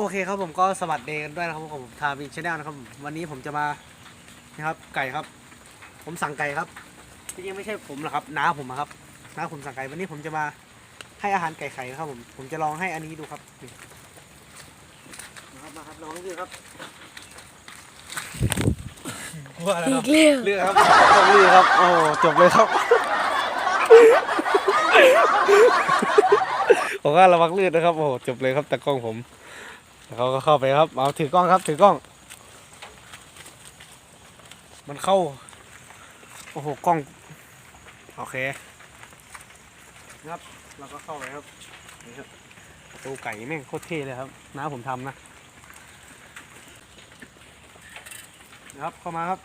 โอเคครับผมก็สวัสดีกันด้วยนะครับผมทาวินชาแนลนะครับผมวันนี้ผมจะมานะครับไก่ครับ ผมสั่งไก่ครับจริงๆไม่ใช่ผมหรอกครับน้าผมอะครับน้าผมสั่งไก่วันนี้ผมจะมาให้อาหารไก่ไข่นะครับผมผมจะลองให้อันนี้ดูครับนี่มาครับมาครับลองดูครับว่าแล้วครับอีกแล้วเลือกครับต้องเลือกครับโอ้จบเลยครับผมก็ระวังลื่นนะครับโอ้โหจบเลยครับแต่กล้องผมแล้ว เขาก็เข้าไปครับเอาถือกล้องครับถือกล้อง มันเข้า โอ้โหกล้อง โอเคครับเราก็เข้าไปครับนี่ครับตูไก่แม่งโคตรเท่เลยครับน้าผมทำนะนะครับเข้ามาครับ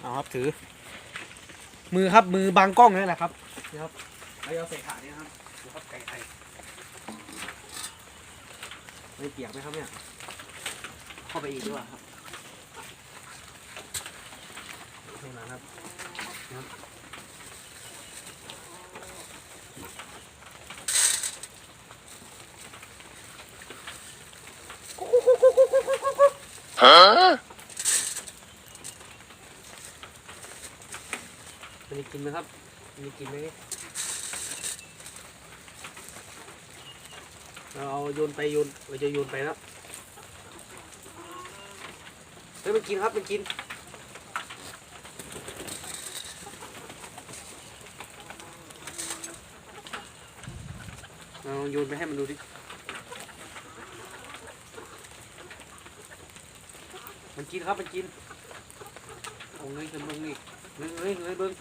เอาครับถือ มือครับมือบังกล้องนี่แหละครับนี่ครับ แล้วเอาใส่ถาดนี่นะครับดูครับไก่ไทยไม่เปียกไหมครับเนี่ย เข้าไปอีกดีกว่าครับนี่นะครับนะครับอันนี้กินไหมครับอันนี้กินไหม เราเอาโยนไปโยนเราจะโยนไปแล้วเฮ้ยมันกินครับมันกินเราโยนไปให้มันดูดิ มันกินครับมันกินโอ้เงยขึ้นเบิ้งนี่เงยเงยเงยเบิ้ง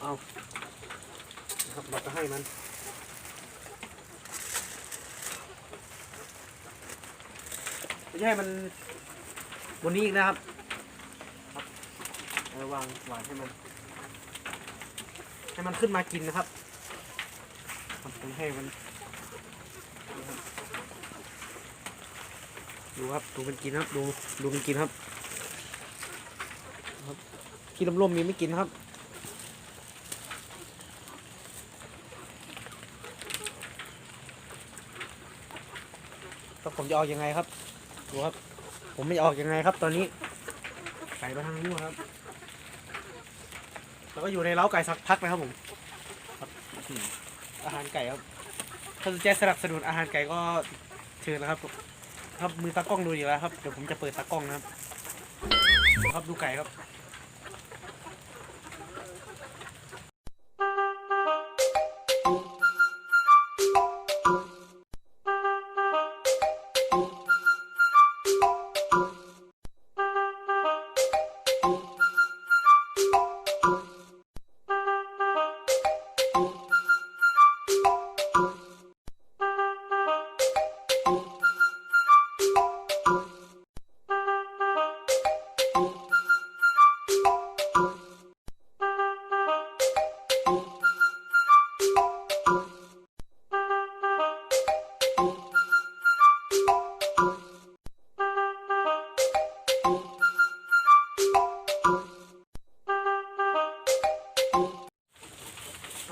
เอา นะครับ เราจะให้มันไม่ใช่มันบนนี้อีกนะครับครับเอาวางวางให้มัน ให้มันขึ้นมากินนะครับทำผมให้มันดูครับดูมันกินครับ ดูดูมันกินครับ ครับขี้ลมๆมีไม่กินครับ แล้วผมจะออกยังไงครับดูครับ ผมไม่ออกยังไงครับ ตอนนี้ไก่มาทางนู้นครับแล้วก็อยู่ในเล้าไก่สักพักนะครับผมครับอืมอาหารไก่ครับ ถ้าสนใจสนับสนุนอาหารไก่ก็เชิญนะครับ ครับมือตากล้องดูอยู่แล้วครับเดี๋ยวผมจะเปิดตากล้องนะครับ ครับดูไก่ครับ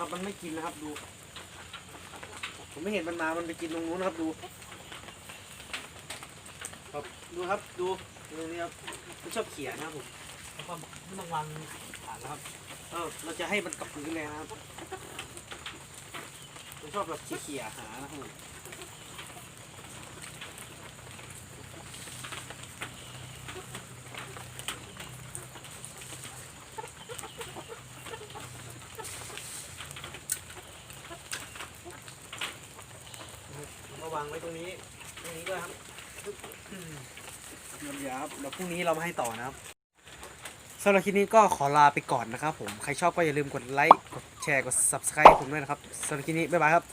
ครับมันไม่กินนะครับดู ผมไม่เห็นมันมา มันไปกินตรงนู้นนะครับดู ครับดูครับดูดูนี่ครับมันชอบเขี่ยนะครับผมแล้วก็มันต้องวางฐานนะครับเออเราจะให้มันกับพื้นเลยนะครับมันชอบแบบเขี่ยหานะครับผม มาวางไว้ตรงนี้ ตรงนี้ด้วยครับเดี๋ยวครับเดี๋ยวพรุ่งนี้เรามาให้ต่อนะครับสำหรับคลิปนี้ก็ขอลาไปก่อนนะครับผม ใครชอบก็อย่าลืมกดไลค์ กดแชร์ กด subscribe ให้ผมด้วยนะครับสำหรับคลิปนี้ บ๊ายบายครับ